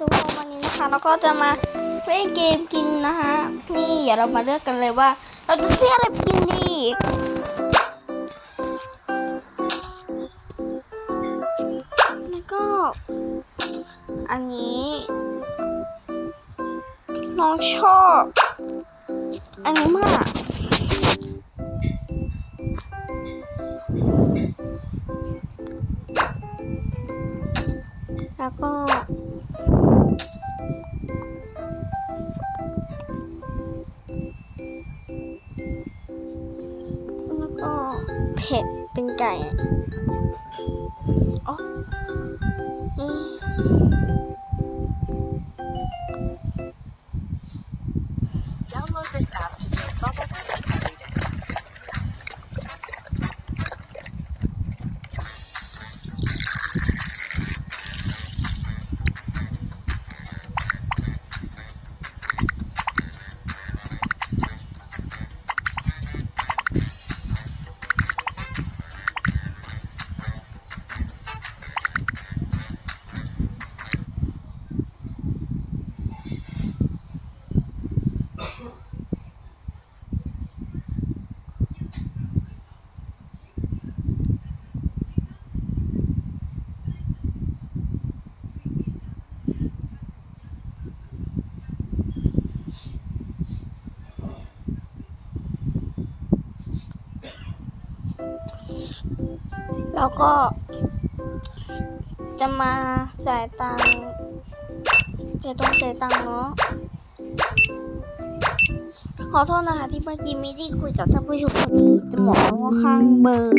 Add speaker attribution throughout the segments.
Speaker 1: ทุกคนวันนี้นะคะเราก็จะมาเล่นเกมกินนะคะนี่เดี๋ยวเรามาเลือกกันเลยว่า เราจะซื้ออะไรกินดีแล้วก็ อันนี้น้องชอบ อันนี้มากแล้วก็ เแล้วก็ จะมาจ่ายตังค์จะต้องจ่ายตังค์เนาะขอโทษนะคะที่เมื่อกี้ไม่ได้คุยกับท่านผู้ชมคนนี้จะบอกว่าข้างเบอร์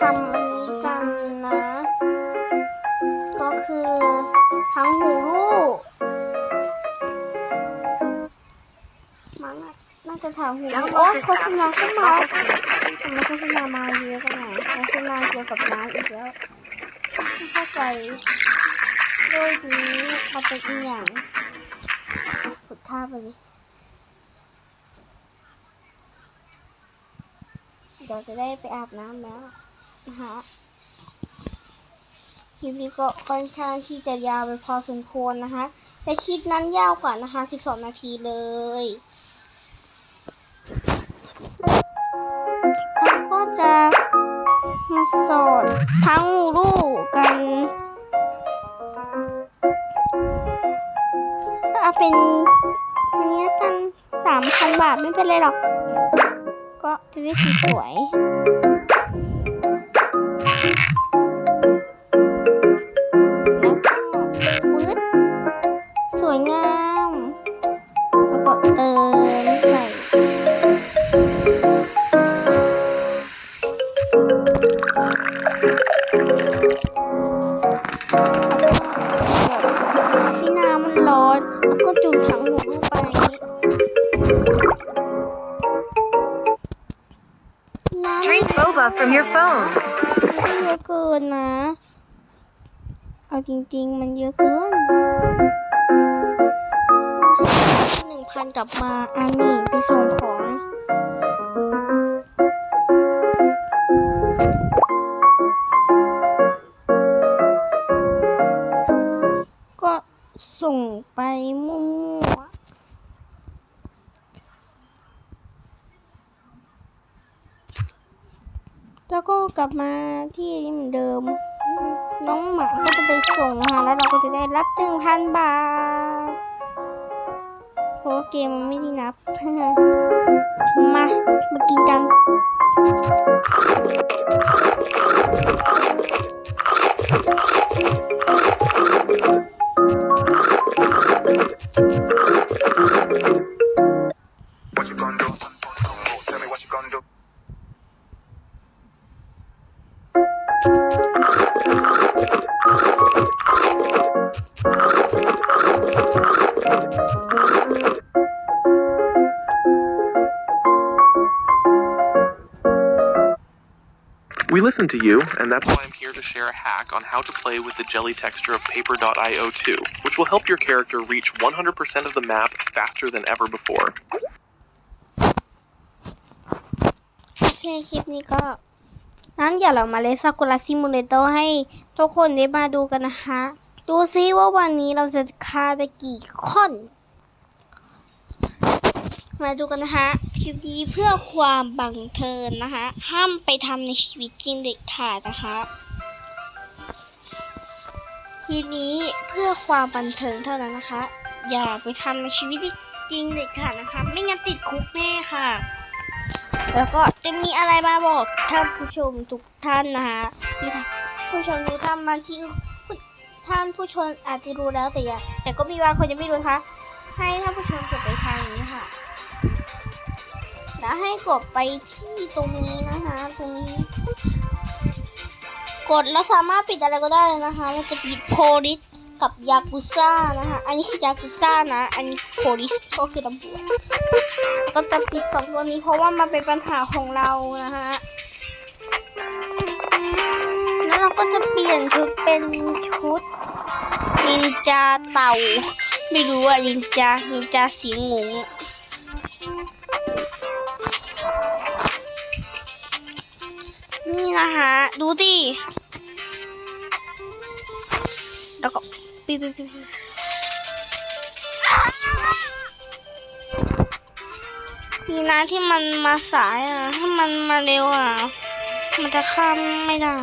Speaker 1: ทำอันนี้กันนะ ก็คือทั้งหูรูดมันน่ะน่าจะทำหูรูดโอ้
Speaker 2: Download this
Speaker 1: โฆษ
Speaker 2: app
Speaker 1: ณา
Speaker 2: to
Speaker 1: เข้า
Speaker 2: do
Speaker 1: มา
Speaker 2: bubble tea and read it.
Speaker 1: ทำไมโฆษณามาเยอะจังเลยโฆษณาเกี่ยวกับน้ำอีกแล้วไม่เข้าใจโดยนี้มันเป็นอีกอย่างขุดท่าไปเลยเดี๋ยวจะได้ไปอาบน้ำแล้ว นะคลิปนี้ก็ค่อนข้างที่จะยาวไปพอสมควรนะคะแต่คลิปนั้นยาวกว่านะคะ 12 นาทีเลยแล้วก็จะมาสอนทั้งงูลูกกันก็เอาเป็นอันนี้กัน 3,000 บาทไม่เป็นไรหรอก ก็จะได้สวย เอาจริง ๆ มันเยอะเกินหนึ่งพันกลับมาอันนี้ไปส่งของก็ส่งไปมั่วๆแล้วก็กลับมา น้องหมาก็จะไปส่งนะคะแล้วเราก็จะได้รับหนึ่งพันบาทเพราะว่าเกมมันไม่ได้นับ มามากินกัน
Speaker 3: listen to you, and that's why I'm here to share a hack on how to play with the jelly texture of Paper.io 2, which will help your character reach 100% of the map faster than ever before.
Speaker 1: โอเค คลิปนี้ก็นั้นเดี๋ยวเรามาเล่นซากุระซิมูเลเตอร์ให้ทุกคนได้มาดูกันนะคะ ดูซิว่าวันนี้เราจะฆ่าได้กี่คน มาดูกันนะคะคลิปนี้เพื่อความบังเทิงนะคะ ห้ามไปทำในชีวิตจริงเด็ดขาดนะคะคลิปนี้เพื่อความบันเทิงเท่านั้นนะคะ อย่าไปทำในชีวิตจริงเด็ดขาดนะคะ ไม่งั้นติดคุกแน่ค่ะ แล้วก็จะมีอะไรมาบอกท่านผู้ชมทุกท่านนะคะที่ท่านผู้ชมทุกท่านมาที่ท่านผู้ชมอาจจะรู้แล้วแต่ยแต่ก็มีบางคนยังไม่รู้นะคะ ให้ท่านผู้ชมกดไปทางนี้ค่ะ ให้กดไปที่ตรงนี้นะคะ ตรงนี้ กดแล้วสามารถปิดอะไรก็ได้เลยนะคะเราจะปิดโพลิสกับยากุซ่านะคะ อันนี้คือยากุซ่านะ อันนี้โพลิสก็คือตำรวจก็จะปิดสองตัวนี้เพราะว่ามันเป็นปัญหาของเรานะฮะแล้วเราก็จะเปลี่ยนชุดเป็นชุดนินจาเต่า ไม่รู้อะนินจานินจาสีหงู นี่นะคะดูดิแล้วก็ปิ๊ปิ๊บปิ๊บปิ๊บดีนะที่มันมาสายอะ ถ้ามันมาเร็วอะ มันจะข้ามไม่ได้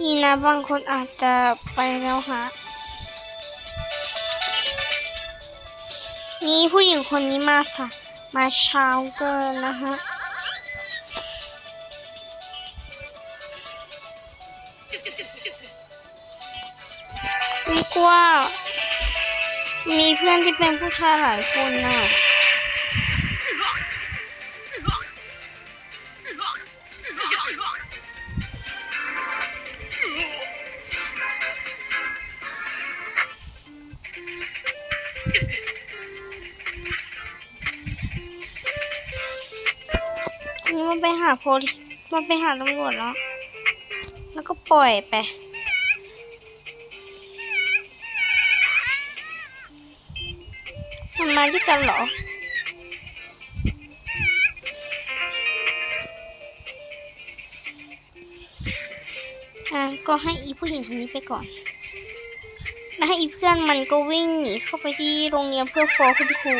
Speaker 1: นี่นะบางคนอาจจะไปแล้วฮะ นี่ผู้หญิงคนนี้มาสายมาเช้าเกินนะฮะวิกว่ามีเพื่อนที่เป็นผู้ชายหลายคนน่ะ มันไปหาโพลิสมันไปหาตำรวจแล้ว แล้วก็ปล่อยไปมันมาด้วยกันเหรอ อ่าก็ให้อีผู้หญิงคนนี้ไปก่อน แล้วให้อีเพื่อนมันก็วิ่งหนีเข้าไปที่โรงเรียนเพื่อฟ้องคุณครู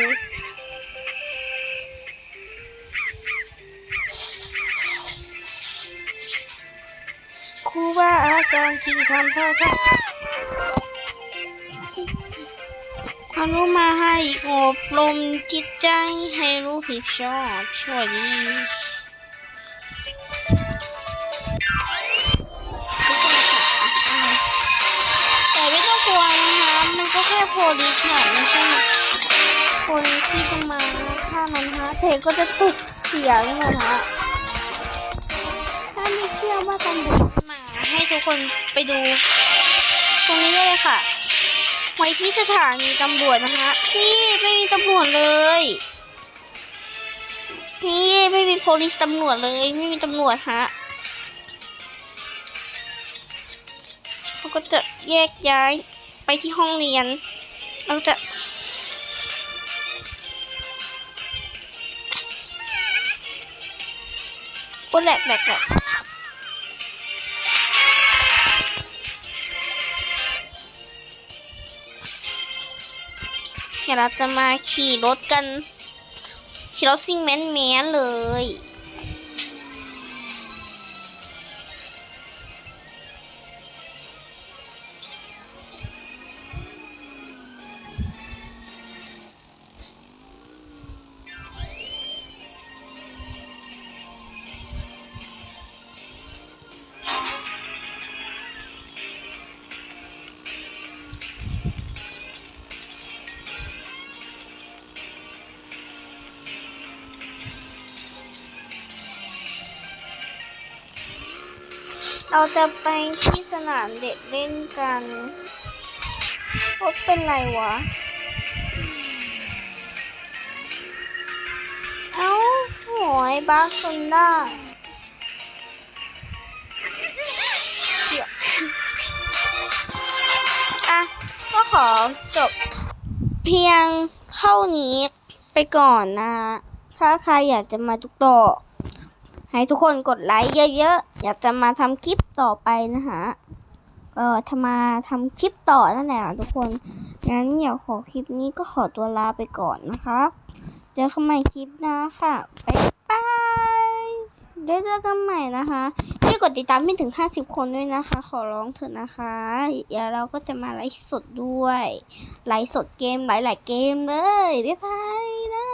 Speaker 1: ครูบาอาจารย์ที่ทำพระทักความรู้มาให้อบรมจิตใจให้รู้ผิดชอบชั่วดีแต่ไม่ต้องกลัวนะคะมันก็แค่โพลิสค่ะไม่ใช่คนที่จะมาฆ่ามันนะคะเธอก็จะตุกเสียงนะคะถ้าไม่เชื่อว่าตำรวจ ทุกคนไปดู ตรงนี้ได้เลยค่ะ ไว้ที่สถานีตำรวจนะคะนี่ไม่มีตำรวจเลยนี่ไม่มี police ตำรวจเลย ไม่มีตำรวจฮะเขาก็จะแยกย้ายไปที่ห้องเรียน เราจะโอ้แหลกแหลกแหลก เดี๋ยวเราจะมาขี่รถกัน ขี่รถซิ่งแมนแมนเลย เราจะไปที่สนามเด็กเล่นกันรถเป็นไรวะ เอ้าหวยบาร์ซนด้าเดี๋ยวอะก็ขอจบเพียงเท่านี้ไปก่อนนะ ถ้าใครอยากจะมาทุกต่อให้ทุกคนกดไลค์เยอะๆ อยากจะมาทำคลิปต่อไปนะคะเออทำมาทำคลิปต่อนั่นแหละทุกคน งั้นเดี๋ยวขอคลิปนี้ก็ขอตัวลาไปก่อนนะคะเจอกันใหม่คลิปหน้าค่ะบ๊ายบายได้เจอกันใหม่นะคะช่วยกดติดตามให้ถึง 50 คนด้วยนะคะ ขอร้องเถอะนะคะเดี๋ยวเราก็จะมาไลฟ์สดด้วย ไลฟ์สดเกมหลายๆเกมเลย บ๊ายบาย